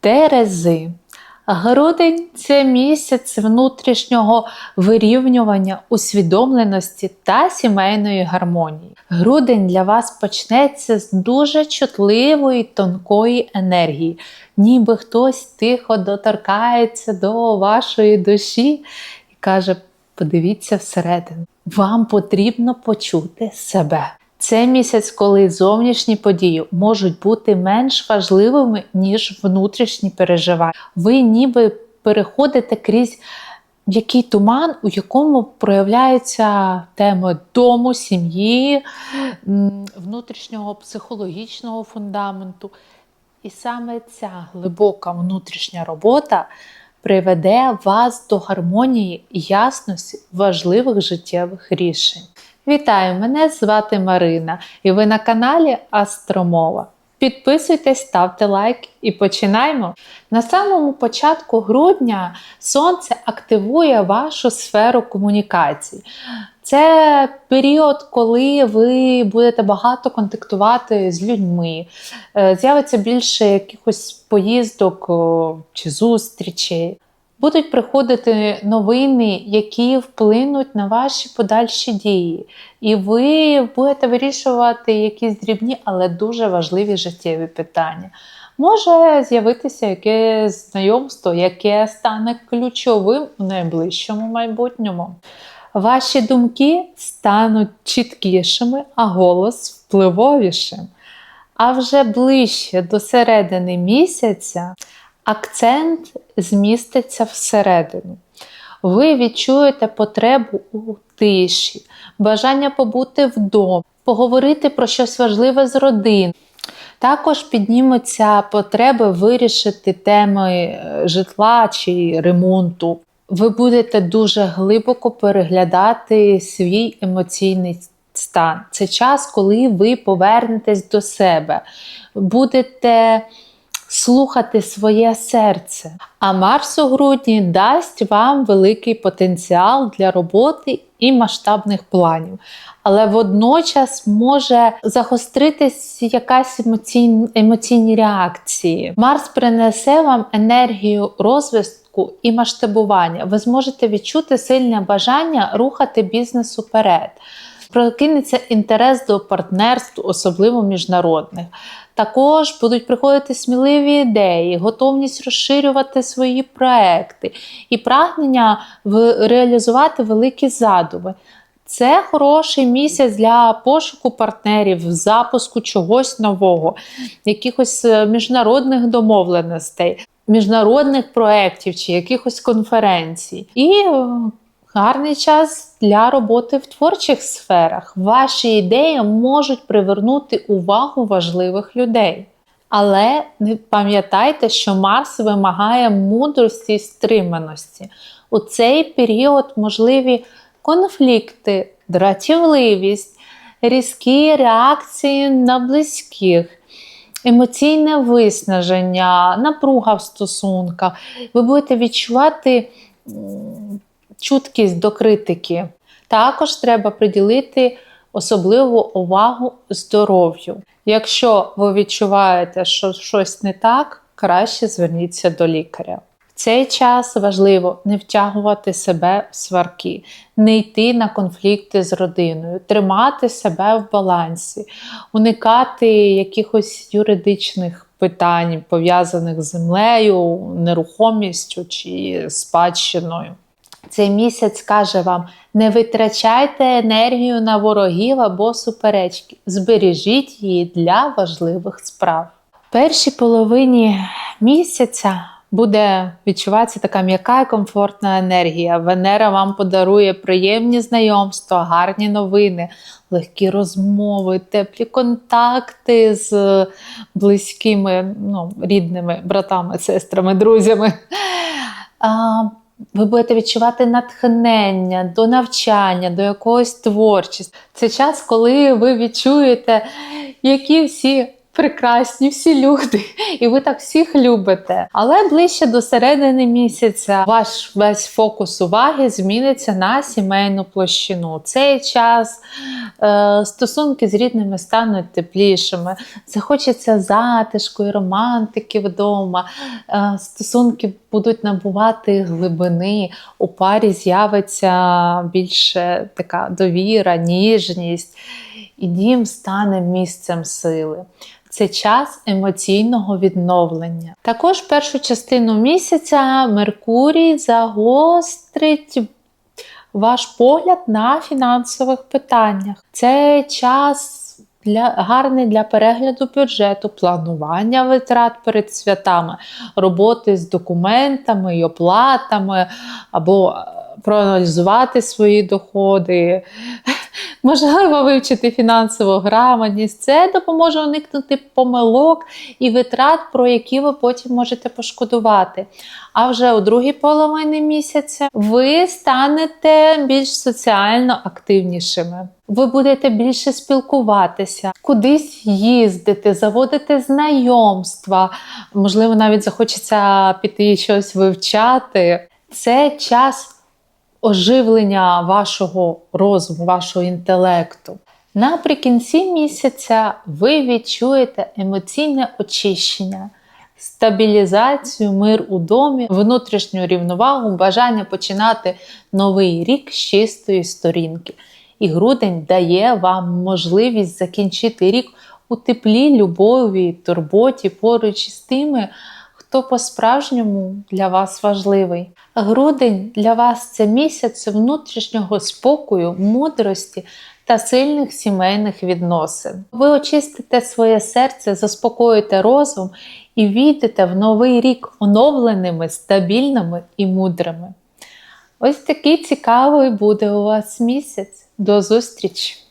Терези. Грудень це місяць внутрішнього вирівнювання, усвідомленості та сімейної гармонії. Грудень для вас почнеться з дуже чутливої тонкої енергії, ніби хтось тихо доторкається до вашої душі і каже: подивіться всередину. Вам потрібно почути себе. Це місяць, коли зовнішні події можуть бути менш важливими, ніж внутрішні переживання. Ви ніби переходите крізь який туман, у якому проявляються теми дому, сім'ї, внутрішнього психологічного фундаменту. І саме ця глибока внутрішня робота приведе вас до гармонії і ясності важливих життєвих рішень. Вітаю! Мене звати Марина, і ви на каналі Астромова. Підписуйтесь, ставте лайк і починаємо. На самому початку грудня сонце активує вашу сферу комунікацій. Це період, коли ви будете багато контактувати з людьми, е, з'явиться більше якихось поїздок чи зустрічей. Будуть приходити новини, які вплинуть на ваші подальші дії. І ви будете вирішувати якісь дрібні, але дуже важливі життєві питання. Може з'явитися якесь знайомство, яке стане ключовим у найближчому майбутньому. Ваші думки стануть чіткішими, а голос впливовішим. А вже ближче до середини місяця акцент зміститься всередину. Ви відчуєте потребу у тиші, бажання побути вдома, поговорити про щось важливе з родиною. Також піднімуться потреби вирішити теми е, житла чи ремонту. Ви будете дуже глибоко переглядати свій емоційний стан. Це час, коли ви повернетесь до себе, будете слухати своє серце. А Марс у грудні дасть вам великий потенціал для роботи і масштабних планів. Але водночас може загостритись якась емоційні, емоційні реакції. Марс принесе вам енергію розвитку і масштабування. Ви зможете відчути сильне бажання рухати бізнес уперед. Прокинеться інтерес до партнерств, особливо міжнародних. Також будуть приходити сміливі ідеї, готовність розширювати свої проекти і прагнення реалізувати великі задуми. Це хороший місяць для пошуку партнерів, запуску чогось нового, якихось е, міжнародних домовленостей, міжнародних проєктів чи якихось конференцій. І е, гарний час для роботи в творчих сферах. Ваші ідеї можуть привернути увагу важливих людей. Але не пам'ятайте, що Марс вимагає мудрості і стриманості. У цей період можливі конфлікти, дратівливість, різкі реакції на близьких. Емоційне виснаження, напруга в стосунках. Ви будете відчувати чуткість до критики. Також треба приділити особливу увагу здоров'ю. Якщо ви відчуваєте, що щось не так, краще зверніться до лікаря. В цей час важливо не втягувати себе в сварки, не йти на конфлікти з родиною, тримати себе в балансі, уникати якихось юридичних питань, пов'язаних з землею, нерухомістю чи спадщиною. Цей місяць каже вам: не витрачайте енергію на ворогів або суперечки, збережіть її для важливих справ. В першій половині місяця буде відчуватися така м'яка і комфортна енергія. Венера вам подарує приємні знайомства, гарні новини, легкі розмови, теплі контакти з близькими, ну, рідними братами, сестрами, друзями. Ви будете відчувати натхнення до навчання, до якогось творчості. Це час, коли ви відчуєте, які всі прекрасні всі люди, і ви так всіх любите. Але ближче до середини місяця ваш весь фокус уваги зміниться на сімейну площину. Цей час е, стосунки з рідними стануть теплішими, захочеться затишку і романтики вдома, е, стосунки будуть набувати глибини, у парі з'явиться більше така довіра, ніжність, і дім стане місцем сили. Це час емоційного відновлення. Також першу частину місяця Меркурій загострить ваш погляд на фінансових питаннях. Це час для, гарний для перегляду бюджету, планування витрат перед святами, роботи з документами і оплатами, або е, проаналізувати свої доходи. Можливо, вивчити фінансову грамотність. Це допоможе уникнути помилок і витрат, про які ви потім можете пошкодувати. А вже у другій половині місяця ви станете більш соціально активнішими. Ви будете більше спілкуватися, кудись їздити, заводити знайомства, можливо, навіть захочеться піти щось вивчати. Це час оживлення вашого розуму, вашого інтелекту. Наприкінці місяця ви відчуєте емоційне очищення, стабілізацію, мир у домі, внутрішню рівновагу, бажання починати новий рік з чистої сторінки. І грудень дає вам можливість закінчити рік у теплі, любові, турботі поруч із тими, хто по-справжньому для вас важливий. Грудень для вас це місяць внутрішнього спокою, мудрості та сильних сімейних відносин. Ви очистите своє серце, заспокоїте розум і війдете в новий рік оновленими, стабільними і мудрими. Ось такий цікавий буде у вас місяць. До зустрічі!